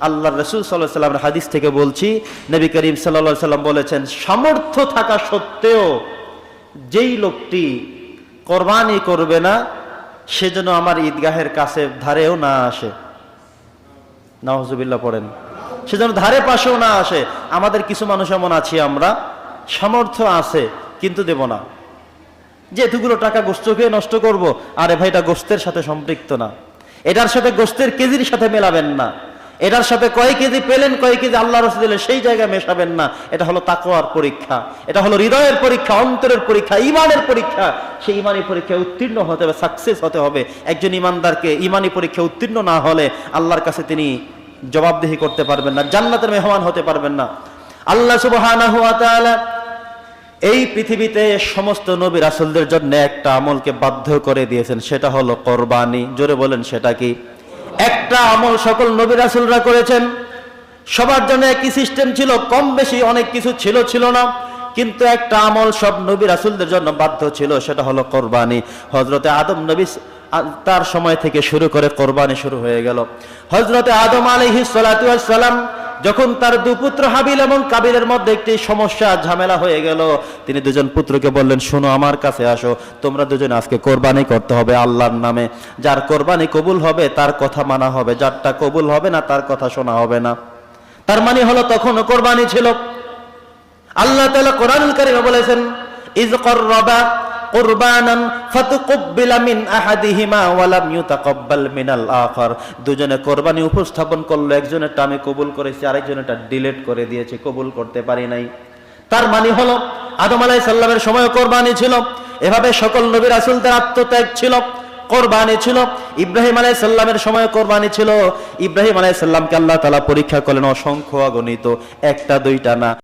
আল্লাহ রসুল সাল্লাহ সাল্লামের হাদিস থেকে বলছি, নবী করিম সাল্লা সাল্লাম বলেছেন, সামর্থ্য থাকা সত্ত্বেও যেই লোকটি কোরবানি করবে না সেজন্য আমার ঈদগাহের কাছে ধারেও না আসে। নাহজুবিল্লাহ পড়েন। সেজন্য ধারে পাশেও না আসে। আমাদের কিছু মানুষ এমন আছি আমরা, সামর্থ্য আছে, কিন্তু দেব না। যে এতগুলো টাকা গোস্ত খেয়ে নষ্ট করব, আরে ভাই, এটা গোস্তের সাথে সম্পৃক্ত না। এটার সাথে গোস্তের কেজির সাথে মেলাবেন না। এটার সাথে কয় কেজি পেলেন, কয় কেজি আল্লাহ রসুল সেই জায়গায় মেশাবেন না। এটা হলো তাকোয়ার পরীক্ষা। এটা হলো হৃদয়ের পরীক্ষা, অন্তরের পরীক্ষা ইমানের পরীক্ষা। সেই ইমানি পরীক্ষায় উত্তীর্ণ হতে হবে সাকসেস হতে হবে। একজন ইমানদারকে ইমানি পরীক্ষা উত্তীর্ণ না হলে আল্লাহর কাছে তিনি জবাবদিহি করতে পারবেন না, জান্নাতের মেহমান হতে পারবেন না। আল্লাহ তাআলা এই পৃথিবীতে সমস্ত নবী রাসুলদের জন্য একটা আমলকে বাধ্য করে দিয়েছেন, সেটা হলো কোরবানি। জোরে বলেন, সেটা কি? একটা আমল সকল নবী রাসুলরা করেছেন। সবার জন্য একই সিস্টেম ছিল, কম বেশি অনেক কিছু ছিল ছিল না। কিন্তু একটা আমল সব নবী রাসুলদের জন্য বাধ্য ছিল, সেটা হলো কোরবানি। হজরতে আদম নবী তার সময় থেকে শুরু করে কোরবানি শুরু হয়ে গেল। হজরতে আদম আলহি সালাম যখন তার দুপুত্র হাবিল এবং কাবিলের মধ্যে একটি সমস্যা, ঝামেলা হয়ে গেল, তিনি দুজন পুত্রকে বললেন, শোনো, আমার কাছে আসো। তোমরা দুজন আজকে কোরবানি করতে হবে আল্লাহর নামে। যার কোরবানি কবুল হবে, তার কথা মানা হবে। যারটা কবুল হবে না, তার কথা শোনা হবে না। তার মানে হলো তখনও কোরবানি ছিল। আল্লাহ তালা কোরআন কারীমে বলেছেন ইজ কররাবা কুরবানান মিন আহাদিহিমা ইউতাকাব্বাল মিনাল দুজনে কোরবানি উপস্থাপন করল আমি কবুল করেছি ডিলিট করে কবুল করতে পারি নাই। তার মানে হলো, আদম সালামের সময় কোরবানি ছিল, এভাবে সকল নবী রাসূলদের আত্মত্যাগ ছিল, কোরবানি ছিল, ইব্রাহিম আলাইহিস সালামের সময় কোরবানি ছিল। ইব্রাহিম আলাইহিস সালামকে আল্লাহ তাআলা পরীক্ষা করলেন, অসংখ্য অগণিত একটা, দুইটা না।